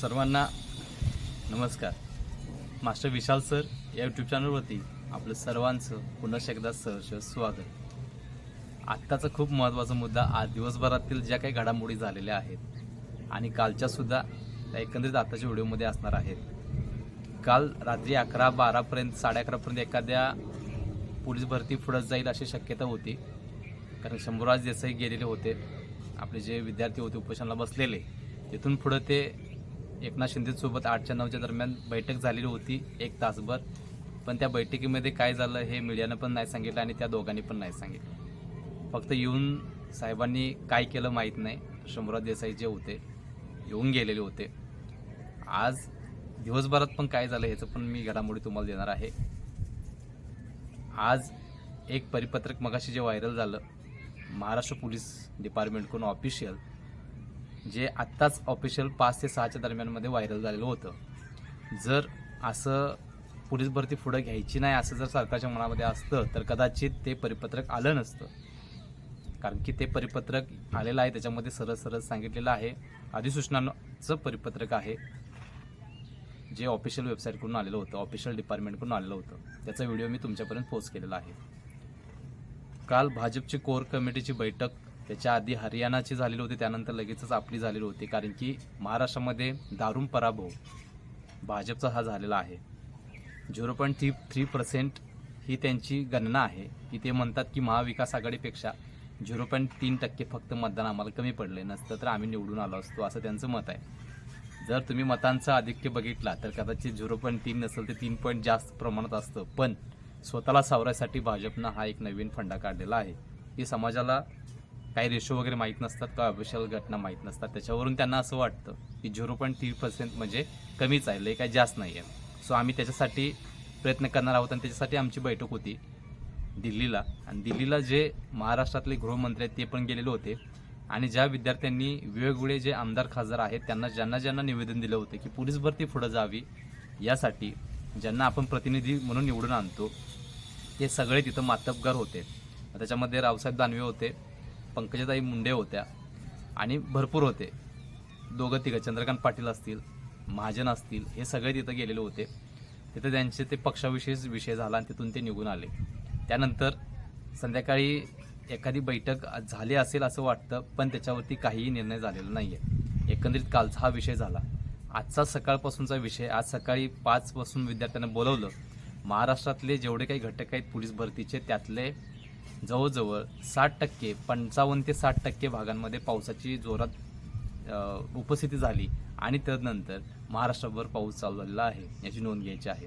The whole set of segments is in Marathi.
सर्वांना नमस्कार. मास्टर विशाल सर या यूट्यूब चॅनलवरती आपलं सर्वांचं पुन्हा एकदा सहर्ष स्वागत. आत्ताचा खूप महत्त्वाचा मुद्दा आज दिवसभरातील ज्या काही घडामोडी झालेल्या आहेत आणि कालच्यासुद्धा त्या एकंदरीत आत्ताच्या व्हिडिओमध्ये असणार आहेत. काल रात्री अकरा बारापर्यंत साडे अकरापर्यंत एखाद्या पोलीस भरती पुढत जाईल अशी शक्यता होती. कारण शंभूराज देसाई गेलेले होते. आपले जे विद्यार्थी होते उपोषणाला बसलेले तिथून पुढं ते एकनाथ शिंदेसोबत आठच्या नऊच्या दरम्यान बैठक झालेली होती एक तासभर. पण त्या बैठकीमध्ये काय झालं हे मीडियानं पण नाही सांगितलं आणि त्या दोघांनी पण नाही सांगितलं. फक्त येऊन साहेबांनी काय केलं माहीत नाही. शंभूराज देसाई जे होते येऊन गेलेले होते. आज दिवसभरात पण काय झालं ह्याचं पण मी घडामोडी तुम्हाला देणार आहे. आज एक परिपत्रक मगाशी जे व्हायरल झालं महाराष्ट्र पोलीस डिपार्टमेंटकडून ऑफिशियल जे आत्ताच ऑफिशियल पाच ते सहाच्या दरम्यानमध्ये व्हायरल झालेलं होतं. जर असं पोलीस भरती पुढं घ्यायची नाही असं जर सरकारच्या मनामध्ये असतं तर कदाचित ते परिपत्रक आलं नसतं. कारण की ते परिपत्रक आलेलं आहे त्याच्यामध्ये सरळ सरळ सांगितलेलं आहे. अधिसूचनाचं परिपत्रक आहे जे ऑफिशियल वेबसाईटकडून आलेलं होतं ऑफिशियल डिपार्टमेंटकडून आलेलं होतं. त्याचा व्हिडिओ मी तुमच्यापर्यंत पोस्ट केलेला आहे. काल भाजपची कोर कमिटीची बैठक त्याच्या आधी हरियाणाची झालेली होती त्यानंतर लगेचच आपली झालेली होती कारण की महाराष्ट्रामध्ये दारुण पराभव भाजपचा हा झालेला आहे. Zero point three three percent ही त्यांची गणना आहे. की ते म्हणतात की महाविकास आघाडीपेक्षा झिरो पॉईंट तीन टक्के फक्त मतदान आम्हाला कमी पडले नसतं तर आम्ही निवडून आलो असतो असं त्यांचं मत आहे. जर तुम्ही मतांचं आधिक्य बघितला तर कदाचित झिरो पॉईंट तीन नसेल तर तीन पॉईंट जास्त प्रमाणात असतं. पण स्वतःला सावरायसाठी भाजपनं हा एक नवीन फंडा काढलेला आहे. की समाजाला काही रेशो वगैरे माहीत नसतात किंवा ऑफिशियल घटना माहीत नसतात. त्याच्यावरून त्यांना असं वाटतं की झिरो पॉईंट थ्री पर्सेंट म्हणजे कमीच आहे लय काय जास्त नाही आहे सो आम्ही त्याच्यासाठी प्रयत्न करणार आहोत आणि त्याच्यासाठी आमची बैठक होती दिल्लीला. आणि दिल्लीला जे महाराष्ट्रातले गृहमंत्री आहेत ते पण गेलेले होते. आणि ज्या विद्यार्थ्यांनी वेगवेगळे जे आमदार खासदार आहेत त्यांना ज्यांना ज्यांना निवेदन दिलं होतं की पोलीस भरती पुढं जावी यासाठी ज्यांना आपण प्रतिनिधी म्हणून निवडून आणतो ते सगळे तिथं मातबगार होते. त्याच्यामध्ये रावसाहेब दानवे होते. पंकजाताई मुंडे होत्या आणि भरपूर होते. दोघं तिघं चंद्रकांत पाटील असतील महाजन असतील हे सगळे तिथं गेलेले होते. तिथं त्यांचे ते पक्षाविषयीच विषय झाला आणि तिथून ते निघून आले. त्यानंतर संध्याकाळी एखादी बैठक झाली असेल असं वाटतं पण त्याच्यावरती काहीही निर्णय झालेला नाही आहे एकंदरीत कालचा हा विषय झाला. आजचा सकाळपासूनचा विषय आज सकाळी पाचपासून विद्यार्थ्यांना बोलवलं. महाराष्ट्रातले जेवढे काही घटक आहेत पोलीस भरतीचे त्यातले जवळजवळ साठ टक्के पंचावन्न ते साठ टक्के भागांमध्ये पावसाची जोरात उपस्थिती झाली आणि त्यानंतर महाराष्ट्रभर पाऊस चालू झालेला आहे याची नोंद घ्यायची आहे.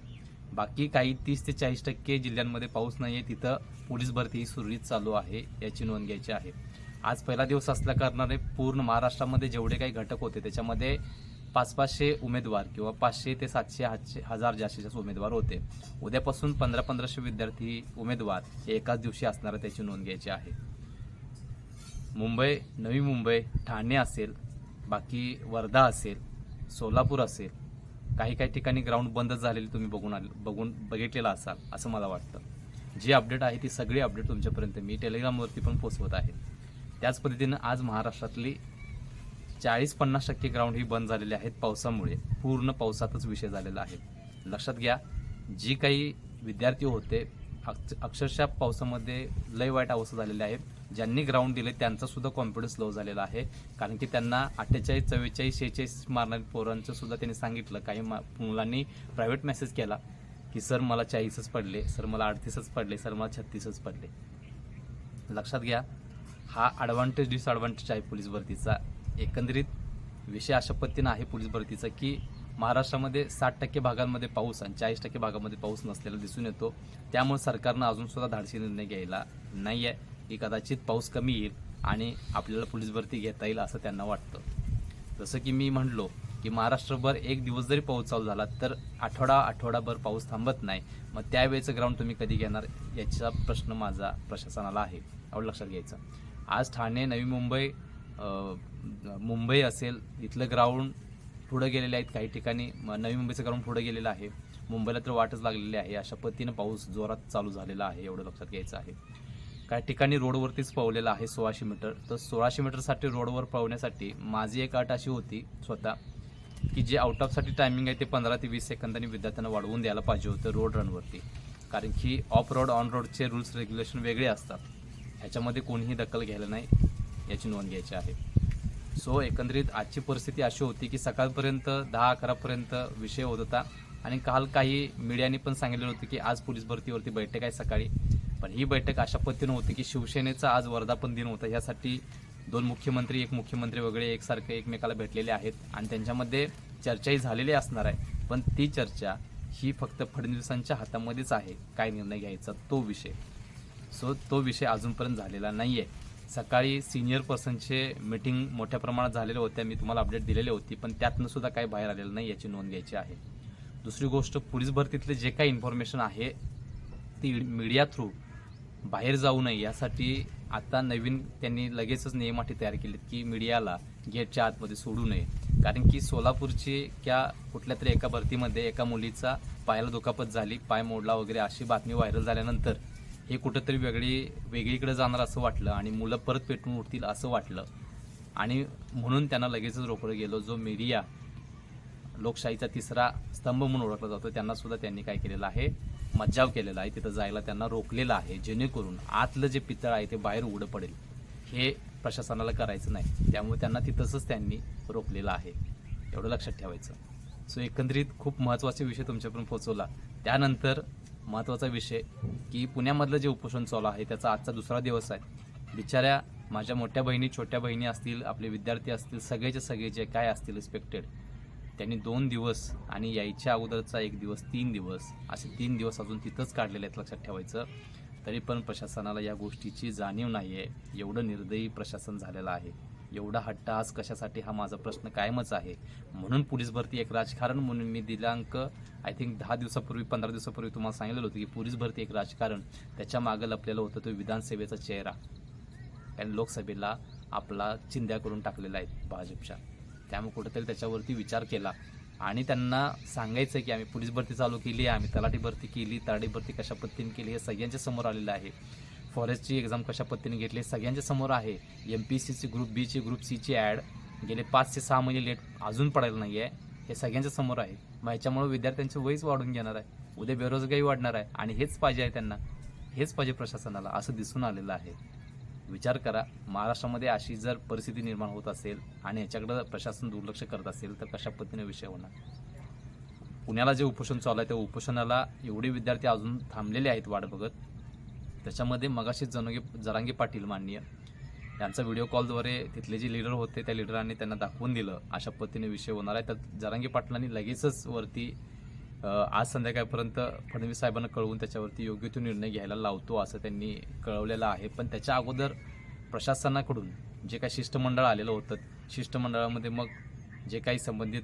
बाकी काही तीस ते चाळीस टक्के जिल्ह्यांमध्ये पाऊस नाही आहे तिथं पोलीस भरती ही सुरळीत चालू आहे याची नोंद घ्यायची आहे. आज पहिला दिवस असल्या कारणाने पूर्ण महाराष्ट्रामध्ये जेवढे काही घटक होते त्याच्यामध्ये पाच पाचशे उमेदवार किंवा पाचशे ते सातशे आठशे हजार जास्तीत जास्त उमेदवार होते. उद्यापासून पंधरा पंधराशे विद्यार्थी उमेदवार हे एकाच दिवशी असणार त्याची नोंद घ्यायची आहे. मुंबई नवी मुंबई ठाणे असेल बाकी वर्धा असेल सोलापूर असेल काही काही ठिकाणी ग्राउंड बंदच झालेली तुम्ही बघून आले बघून बघितलेलं असाल असं मला वाटतं. जी अपडेट आहे ती सगळी अपडेट तुमच्यापर्यंत मी टेलिग्रामवरती पण पोचवत आहे. त्याच पद्धतीनं आज महाराष्ट्रातली चाळीस पन्नास टक्के ग्राउंड ही बंद झालेले आहेत पावसामुळे. पूर्ण पावसातच विषय झालेला आहे. लक्षात घ्या जी काही विद्यार्थी होते अक्ष- अक्षरशः पावसामध्ये लय वाईट अवस्था झालेली आहे ज्यांनी ग्राउंड दिले त्यांचा सुद्धा कॉन्फिडन्स लो झालेला आहे. कारण की त्यांना अठ्ठेचाळीस चव्वेचाळीस शेहेचाळीस मारणाऱ्या पोरांचं सुद्धा त्यांनी सांगितलं. काही मा- मुलांनी प्रायव्हेट मेसेज केला की सर मला चाळीसच पडले. सर मला अडतीसच पडले. सर मला छत्तीसच पडले. लक्षात घ्या हा ॲडव्हान्टेज डिसॲडव्हान्टेज आहे पोलीस भरतीचा. एकंदरीत विषय अशा पद्धतीनं आहे पोलीस भरतीचा की महाराष्ट्रामध्ये साठ टक्के भागांमध्ये पाऊस आणि चाळीस टक्के भागामध्ये पाऊस नसलेला दिसून येतो. त्यामुळे सरकारनं अजून सुद्धा धाडसी निर्णय घ्यायला नाही आहे. की कदाचित पाऊस कमी येईल आणि आपल्याला पोलीस भरती घेता येईल असं त्यांना वाटतं. जसं की मी म्हणलो की महाराष्ट्रभर एक दिवस जरी पाऊस चालू झाला तर आठवडा आठवडाभर पाऊस थांबत नाही. मग त्यावेळेचं ग्राउंड तुम्ही कधी घेणार याचा प्रश्न माझा प्रशासनाला आहे. एवढं लक्षात घ्यायचं. आज ठाणे नवी मुंबई मुंबई असेल इथलं ग्राउंड पुढं गेलेले आहेत काही ठिकाणी. नवी मुंबईचं ग्राउंड पुढं गेलेलं आहे. मुंबईला तर वाटच लागलेली आहे. अशा पद्धतीनं पाऊस जोरात चालू झालेला आहे एवढं लक्षात घ्यायचं आहे. काही ठिकाणी रोडवरतीच पवलेलं आहे सोळाशे मीटर. तर सोळाशे मीटरसाठी रोडवर पळवण्यासाठी माझी एक अट अशी होती स्वतः की जे आउट ऑफसाठी टायमिंग आहे ते पंधरा ते वीस सेकंदांनी विद्यार्थ्यांना वाढवून द्यायला पाहिजे होतं रोड रनवरती कारण की ऑफ रोड ऑन रोडचे रूल्स रेग्युलेशन वेगळे असतात. ह्याच्यामध्ये कोणीही दखल घ्यायला नाही. याची नोंद घ्यायची आहे. सो एकंदरीत आजची परिस्थिती अशी होती की सकाळपर्यंत दहा अकरापर्यंत विषय होत होता आणि काल काही मीडियाने पण सांगितलेलं होतं की आज पोलीस भरतीवरती बैठक आहे सकाळी. पण ही बैठक अशा पद्धतीनं होती की शिवसेनेचा आज वर्धापन दिन होता. यासाठी दोन मुख्यमंत्री एक मुख्यमंत्री वगैरे एकसारखे एकमेकाला भेटलेले आहेत आणि त्यांच्यामध्ये चर्चाही झालेली असणार आहे. पण ती चर्चा ही फक्त फडणवीसांच्या हातामध्येच आहे काय निर्णय घ्यायचा तो विषय. सो तो विषय अजूनपर्यंत झालेला नाही आहे सकाळी सिनियर पर्सनचे मीटिंग मोठ्या प्रमाणात झालेल्या होत्या मी तुम्हाला अपडेट दिलेली होती पण त्यातनं सुद्धा काही बाहेर आलेलं नाही याची नोंद घ्यायची आहे. दुसरी गोष्ट पोलीस भरतीतले जे काही इन्फॉर्मेशन आहे ती मीडिया थ्रू बाहेर जाऊ नये. यासाठी आता नवीन त्यांनी लगेचच नियमाठी तयार केलीत की मीडियाला गेटच्या आतमध्ये सोडू नये. कारण की सोलापूरची क्या कुठल्या तरी एका भरतीमध्ये एका मुलीचा पायाला दुखापत झाली पाय मोडला वगैरे अशी बातमी व्हायरल झाल्यानंतर हे कुठंतरी वेगळी वेगळीकडे जाणार असं वाटलं आणि मुलं परत पेटून उठतील असं वाटलं. आणि म्हणून त्यांना लगेचच रोखलं गेलो. जो मीडिया लोकशाहीचा तिसरा स्तंभ म्हणून ओळखला जातो त्यांनासुद्धा त्यांनी काय केलेलं आहे? मज्जाव केलेला आहे. तिथं जायला त्यांना रोखलेलं आहे. जेणेकरून आतलं जे पितळ आहे ते बाहेर उघडं पडेल. हे प्रशासनाला करायचं नाही. त्यामुळे त्यांना तिथंच त्यांनी रोखलेलं आहे. एवढं लक्षात ठेवायचं. सो एकंदरीत खूप महत्त्वाचे विषय तुमच्यापर्यंत पोहोचवला. त्यानंतर महत्त्वाचा विषय की पुण्यामधलं जे उपोषण चालू आहे त्याचा आजचा दुसरा दिवस आहे. बिचाऱ्या माझ्या मोठ्या बहिणी छोट्या बहिणी असतील आपले विद्यार्थी असतील सगळेचे सगळे जे काय असतील रिस्पेक्टेड त्यांनी दोन दिवस आणि यायच्या अगोदरचा एक दिवस तीन दिवस असे तीन दिवस अजून तिथंच काढलेले आहेत लक्षात ठेवायचं. तरी पण प्रशासनाला या गोष्टीची जाणीव नाही आहे एवढं निर्दयी प्रशासन झालेलं आहे. एवढा हट्टहास कशासाठी हा माझा प्रश्न कायमच आहे? म्हणून पोलीस भरती एक राजकारण म्हणून मी दिनांक आय थिंक दहा दिवसापूर्वी पंधरा दिवसापूर्वी तुम्हाला सांगितलं होतं की पोलीस भरती एक राजकारण त्याच्या मागं लपलेलं होतं तो विधानसभेचा चेहरा. कारण लोकसभेला आपला चिंध्या करून टाकलेला आहे भाजपच्या. त्यामुळे कुठेतरी त्याच्यावरती विचार केला. आणि त्यांना सांगायचं की आम्ही पोलीस भरती चालू केली आहे आम्ही तलाठी भरती केली तलाठी भरती कशा पद्धतीने केली हे सगळ्यांच्या समोर आलेलं आहे. फॉरेस्टची एक्झाम कशा पद्धतीने घेतली सगळ्यांच्या समोर आहे. एम पी सीची ग्रुप बीची ग्रुप सीची ॲड गेले पाच ते सहा महिने लेट अजून पडायला नाही आहे हे सगळ्यांच्या समोर आहे. मग याच्यामुळे विद्यार्थ्यांचं वयच वाढून घेणार आहे. उद्या बेरोजगारी वाढणार आहे आणि हेच पाहिजे आहे त्यांना. हेच पाहिजे प्रशासनाला. असं दिसून आलेलं आहे. विचार करा. महाराष्ट्रामध्ये अशी जर परिस्थिती निर्माण होत असेल आणि याच्याकडं प्रशासन दुर्लक्ष करत असेल तर कशा पद्धतीने विषय होणार? पुण्याला जे उपोषण चालू आहे त्या उपोषणाला एवढे विद्यार्थी अजून थांबलेले आहेत वाट बघत. त्याच्यामध्ये मगाशी जनगे जरांगे पाटील माननीय यांचा व्हिडिओ कॉलद्वारे तिथले जे लिडर होते त्या लिडरांनी त्यांना दाखवून दिलं. अशा पद्धतीने विषय होणार आहे. तर जरांगे पाटलांनी लगेचच वरती आज संध्याकाळपर्यंत फडणवीस साहेबांना कळवून त्याच्यावरती योग्य तो निर्णय घ्यायला लावतो असं त्यांनी कळवलेलं आहे. पण त्याच्या अगोदर प्रशासनाकडून जे काही शिष्टमंडळ आलेलं होतं शिष्टमंडळामध्ये मग जे काही संबंधित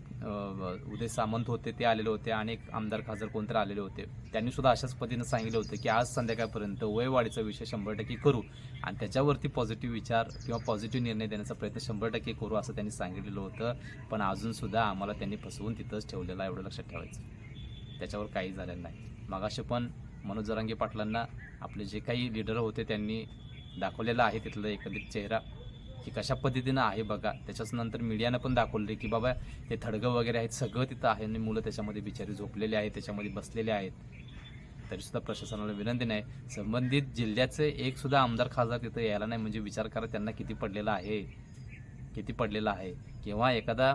उदय सामंत होते ते आलेले होते आणि एक आमदार खासदार कोणतर आलेले होते. त्यांनी सुद्धा अशाच पद्धतीनं सांगितलं होतं की आज संध्याकाळपर्यंत वयवाढीचा विषय शंभर टक्के करू आणि त्याच्यावरती पॉझिटिव्ह विचार किंवा पॉझिटिव्ह निर्णय देण्याचा प्रयत्न शंभर टक्के करू असं त्यांनी सांगितलेलं होतं. पण अजूनसुद्धा आम्हाला त्यांनी फसवून तिथंच ठेवलेलं आहे एवढं लक्षात ठेवायचं. त्याच्यावर काही झालेलं नाही. मगाशी पण मनोज जरांगे पाटलांना आपले जे काही लिडर होते त्यांनी दाखवलेला आहे तिथला एकंदरीत चेहरा. की कशा पद्धतीनं आहे बघा. त्याच्याच नंतर मीडियानं पण दाखवले की बाबा ते थडगं वगैरे आहेत सगळं तिथं आहे आणि मुलं त्याच्यामध्ये बिचारी झोपलेले आहेत त्याच्यामध्ये बसलेले आहेत. तरीसुद्धा प्रशासनाला विनंती नाही. संबंधित जिल्ह्याचे एक सुद्धा आमदार खासदार तिथं यायला नाही म्हणजे विचार करा त्यांना किती पडलेला आहे. किती पडलेला आहे. किंवा एखादा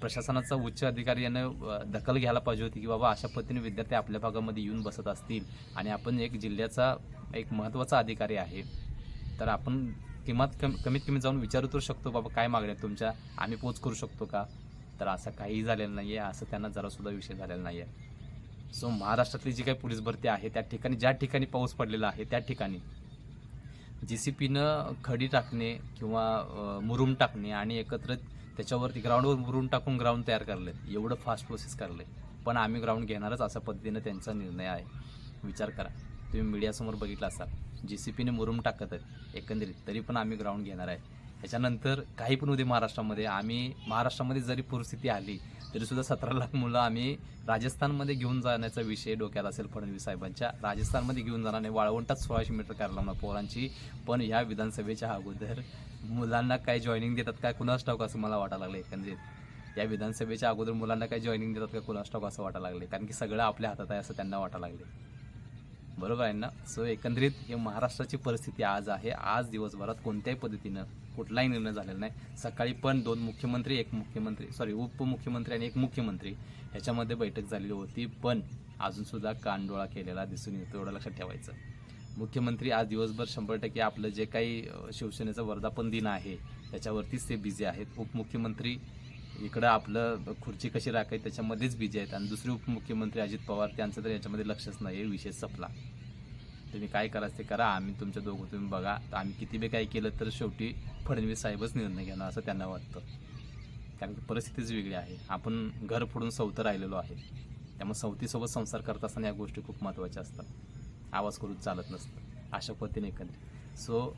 प्रशासनाचा उच्च अधिकारी यानं दखल घ्यायला पाहिजे होती की बाबा अशा पद्धतीने विद्यार्थी आपल्या भागामध्ये येऊन बसत असतील. आणि आपण एक जिल्ह्याचा एक महत्त्वाचा अधिकारी आहे. तर आपण किंमत कमीत कमी जाऊन विचारू तर शकतो बाबा काय मागण्या तुमच्या? आम्ही पोच करू शकतो का? तर असं काहीही झालेलं नाही आहे असं त्यांना जरासुद्धा विषय झालेला नाही आहे सो महाराष्ट्रातली जी काही पोलीस भरती आहे त्या ठिकाणी ज्या ठिकाणी पाऊस पडलेला आहे त्या ठिकाणी जी सी पीनं खडी टाकणे किंवा मुरूम टाकणे आणि एकत्र त्याच्यावरती ग्राउंडवर मुरूम टाकून ग्राउंड तयार करले एवढं फास्ट प्रोसेस करले. पण आम्ही ग्राउंड घेणारच अशा पद्धतीनं त्यांचा निर्णय आहे. विचार करा. तुम्ही मीडियासमोर बघितला असाल. जी सी पीने मुरुम टाकत आहेत एकंदरीत. तरी पण आम्ही ग्राउंड घेणार आहे. त्याच्यानंतर काही पण उद्या महाराष्ट्रामध्ये आम्ही महाराष्ट्रामध्ये जरी परिस्थिती आली तरीसुद्धा सतरा लाख मुलं आम्ही राजस्थानमध्ये घेऊन जाण्याचा विषय डोक्यात असेल फडणवीस साहेबांच्या. राजस्थानमध्ये घेऊन जाणार नाही वाळवंटात सोळाशे मीटर करायला लावणार पोरांची. पण ह्या विधानसभेच्या अगोदर मुलांना काय जॉईनिंग देतात काय कुणास ठाऊक असं मला वाटायला लागलं एकंदरीत. या विधानसभेच्या अगोदर मुलांना काय जॉईनिंग देतात का कुणास ठाऊक असं वाटायला लागले कारण की सगळं आपल्या हातात आहे असं त्यांना वाटायला लागले बरोबर आहे ना? सो एकंदरीत हे महाराष्ट्राची परिस्थिती आज आहे. आज दिवसभरात कोणत्याही पद्धतीनं कुठलाही निर्णय झालेला नाही. सकाळी पण दोन मुख्यमंत्री एक मुख्यमंत्री सॉरी उपमुख्यमंत्री आणि एक मुख्यमंत्री ह्याच्यामध्ये बैठक झालेली होती. पण अजूनसुद्धा कानडोळा केलेला दिसून येतो एवढं लक्षात ठेवायचं. मुख्यमंत्री आज दिवसभर शंभर टक्के आपलं जे काही शिवसेनेचं वर्धापन दिन आहे त्याच्यावरतीच ते बिझी आहेत. उपमुख्यमंत्री इकडं आपलं खुर्ची कशी राखायची त्याच्यामध्येच बिझी आहेत. आणि दुसरे उपमुख्यमंत्री अजित पवार त्यांचं तर याच्यामध्ये लक्षच नाही आहे विषय संपला. तुम्ही काय करायचं ते करा आम्ही तुमच्या दोघं तुम्ही बघा. तर आम्ही किती बी काय केलं तर शेवटी फडणवीस साहेबच निर्णय घेणार असं त्यांना वाटतं. कारण की परिस्थितीच वेगळी आहे. आपण घर फोडून सवतं राहिलेलो आहे. त्यामुळे सवतीसोबत संसार करत असताना या गोष्टी खूप महत्त्वाच्या असतात. आवाज करून चालत नसतं अशा पद्धतीने एकंदरीत सो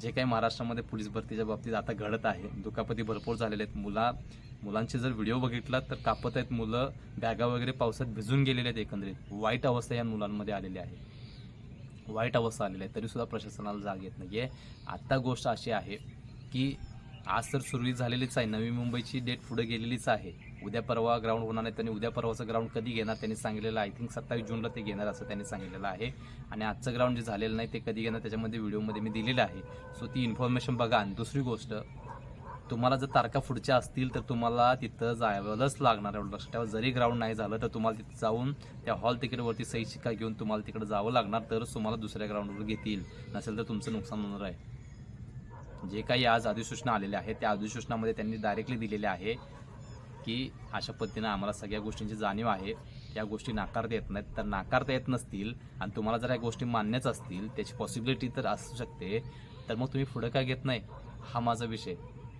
जे काही महाराष्ट्रामध्ये पोलीस भरतीच्या बाबतीत आता घडत आहे दुखापती भरपूर झालेले आहेत. मुला मुलांचे जर व्हिडिओ बघितला तर कापत आहेत मुलं बॅगा वगैरे पावसात भिजून गेलेले आहेत एकंदरीत. वाईट अवस्था या मुलांमध्ये आलेली आहे. वाईट अवस्था आलेली आहे तरीसुद्धा प्रशासनाला जाग येत नाही आहे आत्ता गोष्ट अशी आहे की आज तर सुरुवात झालेलीच आहे. नवी मुंबईची डेट पुढे गेलेलीच आहे. उद्या परवा ग्राउंड होणार नाही. त्यांनी उद्या परवाचं ग्राउंड कधी घेणार त्यांनी सांगितलेलं आय थिंक सत्तावीस जूनला ते घेणार असं त्यांनी सांगितलेलं आहे. आणि आजचं ग्राउंड जे झालेलं नाही ते कधी घेणार त्याच्यामध्ये व्हिडिओमध्ये मी दिलेलं आहे. सो ती इन्फॉर्मेशन बघा. आणि दुसरी गोष्ट तुम्हाला जर तारखा पुढच्या असतील तर तुम्हाला तिथं जायलाच लागणार एवढं लक्षात ठेवा. जरी ग्राउंड नाही झालं तर तुम्हाला तिथं जाऊन त्या हॉल तिकीटवरती सही शिक्का घेऊन तुम्हाला तिकडे जावं लागणार. तरच तुम्हाला दुसऱ्या ग्राउंडवर घेतील. नसेल तर तुमचं नुकसान होणार आहे. जे काही आज अधिसूचना आलेल्या आहेत त्या अधिसूचनामध्ये त्यांनी डायरेक्टली दिलेले आहे. की अशा पद्धतीनं आम्हाला सगळ्या गोष्टींची जाणीव आहे. या गोष्टी नाकारता येत नाहीत. तर नाकारता येत नसतील आणि तुम्हाला जर या गोष्टी मान्यच असतील त्याची पॉसिबिलिटी तर असू शकते. तर मग तुम्ही पुढं का घेत नाही? हा माझा विषय.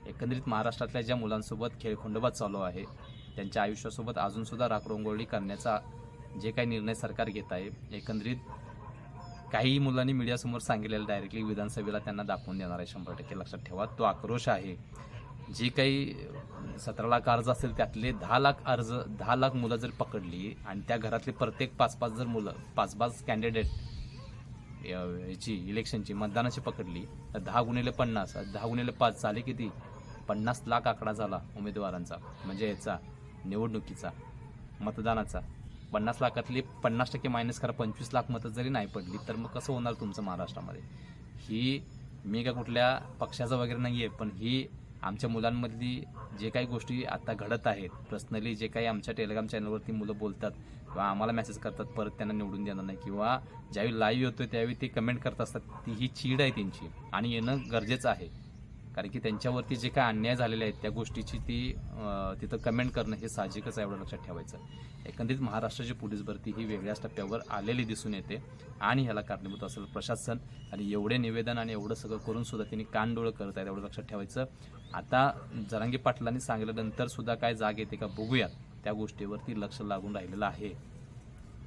एकंदरीत महाराष्ट्रातल्या ज्या मुलांसोबत खेळखोंडोबा चालू आहे त्यांच्या आयुष्यासोबत अजूनसुद्धा राखरोंगोळी करण्याचा जे काही निर्णय सरकार घेत आहे एकंदरीत काही मुलांनी मीडियासमोर सांगितलेलं डायरेक्टली विधानसभेला त्यांना दाखवून देणार आहे शंभर टक्के. लक्षात ठेवा तो आक्रोश आहे. जी काही सतरा लाख अर्ज असेल त्यातले दहा लाख अर्ज दहा लाख मुलं जर पकडली आणि त्या घरातले प्रत्येक पाच पाच जर मुलं पाच पाच कॅन्डिडेट याची इलेक्शनची मतदानाची पकडली तर दहा गुणिले पन्नास दहा गुणिले पाच झाले किती? पन्नास लाख आकडा झाला उमेदवारांचा म्हणजे याचा निवडणुकीचा मतदानाचा. पन्नास लाखातली पन्नास टक्के मायनस करा पंचवीस लाख मतं जरी नाही पडली तर मग कसं होणार तुमचं महाराष्ट्रामध्ये? ही मी का कुठल्या पक्षाचं वगैरे नाही आहे पण ही आमच्या मुलांमधली जे काही गोष्टी आता घडत आहेत पर्सनली जे काही आमच्या टेलिग्राम चॅनलवरती मुलं बोलतात किंवा आम्हाला मेसेज करतात परत त्यांना निवडून देणार नाही किंवा ज्यावेळी लाईव्ह येतो त्यावेळी ते कमेंट करत असतात ती ही चीड आहे त्यांची आणि येणं गरजेचं आहे. कारण की त्यांच्यावरती जे काय अन्याय झालेले आहेत त्या गोष्टीची ती तिथं कमेंट करणं हे साहजिकच आहे एवढं लक्षात ठेवायचं. एकंदरीत महाराष्ट्राची पोलीस भरती ही वेगळ्याच टप्प्यावर आलेली दिसून येते आणि ह्याला कारणीभूत असेल प्रशासन. आणि एवढे निवेदन आणि एवढं सगळं करून सुद्धा त्यांनी कानडोळं करत आहेत एवढं लक्षात ठेवायचं. आता जरांगी पाटलांनी सांगितल्यानंतर सुद्धा काय जाग येते का बघूयात. त्या गोष्टीवरती लक्ष लागून राहिलेलं आहे.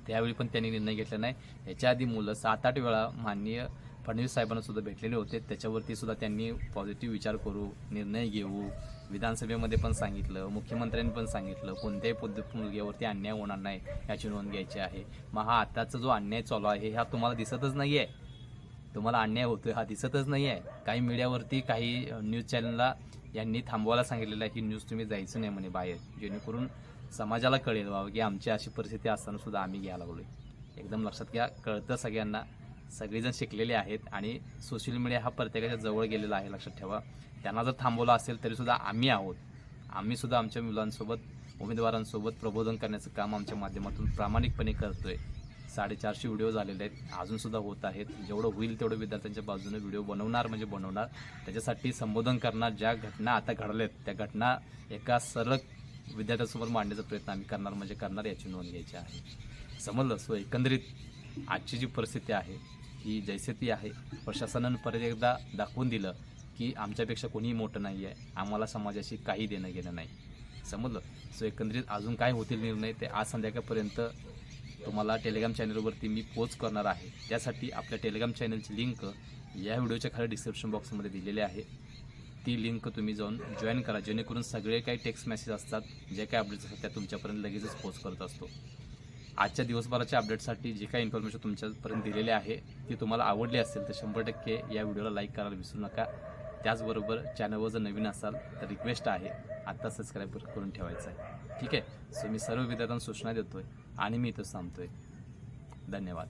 त्यावेळी पण त्यांनी निर्णय घेतला नाही. याच्या आधी मुलं सात आठ वेळा माननीय फडणवीस साहेबांना सुद्धा भेटलेले होते. त्याच्यावरती सुद्धा त्यांनी पॉझिटिव्ह विचार करू निर्णय घेऊ. विधानसभेमध्ये पण सांगितलं मुख्यमंत्र्यांनी पण सांगितलं कोणत्याही पद्धत मुलग्यावरती अन्याय होणार नाही याची नोंद घ्यायची आहे. मग हा आताचा जो अन्याय चालू आहे हा तुम्हाला दिसतच नाही आहे तुम्हाला अन्याय होतोय हा दिसतच नाही आहे काही मीडियावरती काही न्यूज चॅनलला यांनी थांबवायला सांगितलेलं आहे की न्यूज तुम्ही जायचं नाही म्हणे बाहेर. जेणेकरून समाजाला कळेल बाबा की आमची अशी परिस्थिती असताना सुद्धा आम्ही घ्यायला लागलोय. एकदम लक्षात घ्या कळतं सगळ्यांना. सगळेजण शिकलेले आहेत आणि सोशल मीडिया हा प्रत्येकाच्या जवळ गेलेला आहे लक्षात ठेवा. त्यांना जर थांबवलं असेल तरीसुद्धा आम्ही आहोत. आम्हीसुद्धा आमच्या मुलांसोबत उमेदवारांसोबत प्रबोधन करण्याचं काम आमच्या माध्यमातून प्रामाणिकपणे करतोय. साडेचारशे व्हिडिओ झालेले आहेत. अजूनसुद्धा होत आहेत. जेवढं होईल तेवढं विद्यार्थ्यांच्या बाजूने व्हिडिओ बनवणार म्हणजे बनवणार. त्याच्यासाठी संबोधन करणार. ज्या घटना आता घडल्यात त्या घटना एका सरळ विद्यार्थ्यांसमोर मांडण्याचा प्रयत्न आम्ही करणार म्हणजे करणार याची नोंद घ्यायची आहे. समजलं? सो एकंदरीत आजची जी परिस्थिती आहे ही जैसे ती आहे प्रशासनानं परत एकदा दाखवून दिलं की आमच्यापेक्षा कोणीही मोठं नाही आहे. आम्हाला समाजाशी काही देणं घेणं नाही. समजलं? सो एकंदरीत अजून काय होतील निर्णय ते आज संध्याकाळपर्यंत तुम्हाला टेलिग्राम चॅनलवरती मी पोच करणार आहे. त्यासाठी आपल्या टेलिग्राम चॅनलची लिंक या व्हिडिओच्या खाली डिस्क्रिप्शन बॉक्समध्ये दिलेली आहे. ती लिंक तुम्ही जाऊन जॉईन करा. जेणेकरून सगळे काही टेक्स्ट मेसेज असतात जे काही अपडेट्स असतात त्या तुमच्यापर्यंत लगेचच पोच करत असतो. आजच्या दिवसभराच्या अपडेटसाठी जे काही इन्फॉर्मेशन तुमच्यापर्यंत दिलेली आहे ती तुम्हाला आवडली असेल तर शंभर टक्के या व्हिडिओला लाईक करायला विसरू नका. त्याचबरोबर चॅनलवर जर नवीन असाल तर रिक्वेस्ट आहे आत्ता सबस्क्राईब करून ठेवायचं आहे. ठीक आहे? सो मी सर्व विद्यार्थ्यांना सूचना देतोय आणि मी इथं थांबतोय. धन्यवाद.